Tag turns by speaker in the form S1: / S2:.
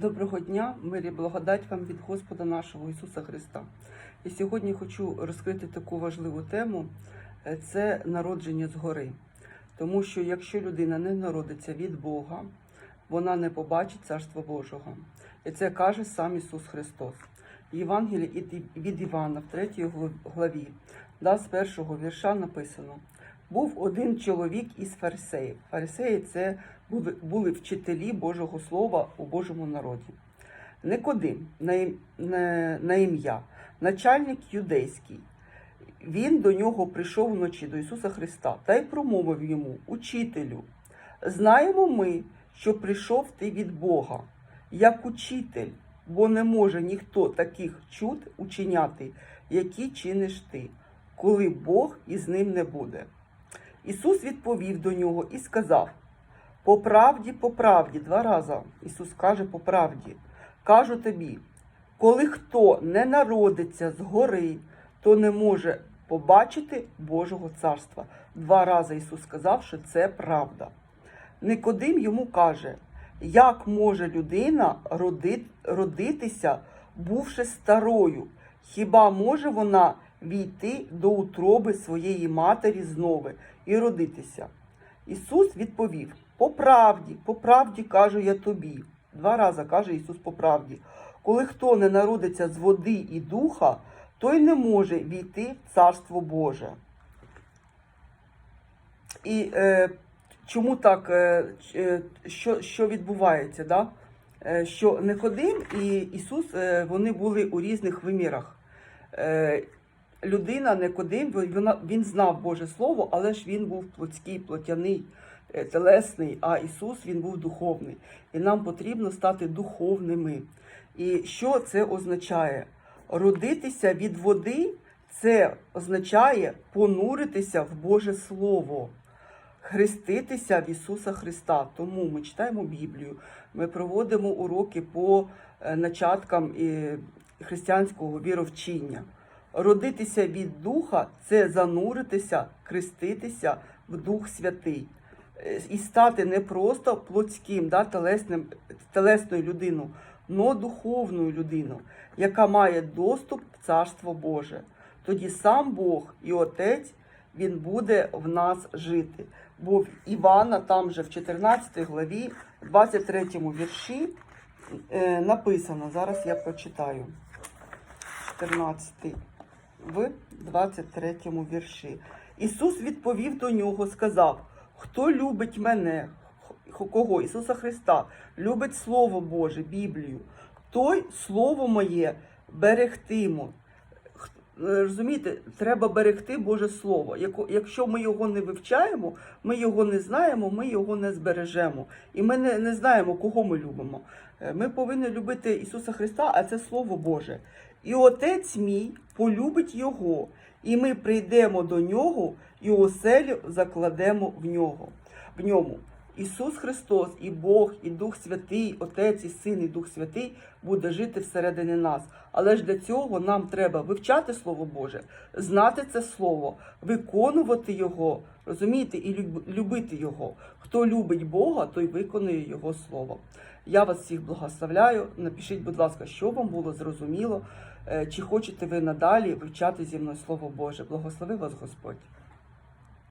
S1: Доброго дня, мирі благодать вам від Господа нашого Ісуса Христа. І сьогодні хочу розкрити таку важливу тему е, це народження згори. Тому що якщо людина не народиться від Бога, вона не побачить Царство Божого. І це каже сам Ісус Христос. Від- від Івана, в 3 главі, да, з першого вірша написано: був один чоловік із фарисеїв. Фарисеї це були, вчителі Божого Слова у Божому народі. Никодим на ім'я, начальник юдейський. Він до нього прийшов вночі до Ісуса Христа та й промовив йому, учителю, знаємо ми, що прийшов ти від Бога, як учитель, бо не може ніхто таких чуд учиняти, які чиниш ти, коли Бог із ним не буде. Ісус відповів до нього і сказав: По правді, по правді, два рази Ісус каже по правді. Кажу тобі, коли хто не народиться згори, то не може побачити Божого царства. Два рази Ісус сказав, що це правда. Никодим йому каже, як може людина родитися, бувши старою? Хіба може вона війти до утроби своєї матері знову і родитися? Ісус відповів: По правді, по правді кажу я тобі. Два рази каже Ісус по правді. Коли хто не народиться з води і духа, той не може війти в Царство Боже. І е, чому так, е, е, що, що відбувається? Да? Е, що Никодим і Ісус е, вони були у різних вимірах. Е, людина Никодим, він- він знав Боже Слово, але ж він був плотський, плотяний, телесний, а Ісус він був духовний. І нам потрібно стати духовними. І що це означає? Родитися від води це означає понуритися в Боже Слово, хреститися в Ісуса Христа. Тому ми читаємо Біблію, ми проводимо уроки по е, начаткам е, християнського віровчення. Родитися від Духа це зануритися, хреститися в Дух Святий. Е, І стати не просто плотським, да, телесним, телесною людиною, но духовною людиною, яка має доступ в Царство Боже. Тоді сам Бог і Отець Він буде в нас жити. Бо в Івана, там же в 14 главі, 23 вірші е, написано, зараз я прочитаю. 14 в 23 вірші. Ісус відповів до нього, сказав: Хто любить мене, кого? Ісуса Христа, любить Слово Боже, Біблію, той Слово моє берегтимо. Е, Розумієте, треба берегти Боже Слово. Якщо ми його не вивчаємо, ми його не знаємо, ми його не збережемо. І ми не, не знаємо, кого ми любимо. Е, Ми повинні любити Ісуса Христа, а це Слово Боже. І Отець мій полюбить Його, і ми прийдемо до нього і оселю закладемо в нього. В ньому. Ісус Христос, і Бог, і Дух Святий, Отець, і Син, і Дух Святий буде жити всередині нас. Але ж для цього нам треба вивчати Слово Боже, знати це Слово, виконувати Його, розумієте, і люб- любити Його. Хто любить Бога, той виконує Його Слово. Я вас всіх благословляю. Напишіть, будь ласка, що вам було зрозуміло, е, чи хочете ви надалі вивчати зі мною Слово Боже. Благослови вас Господь.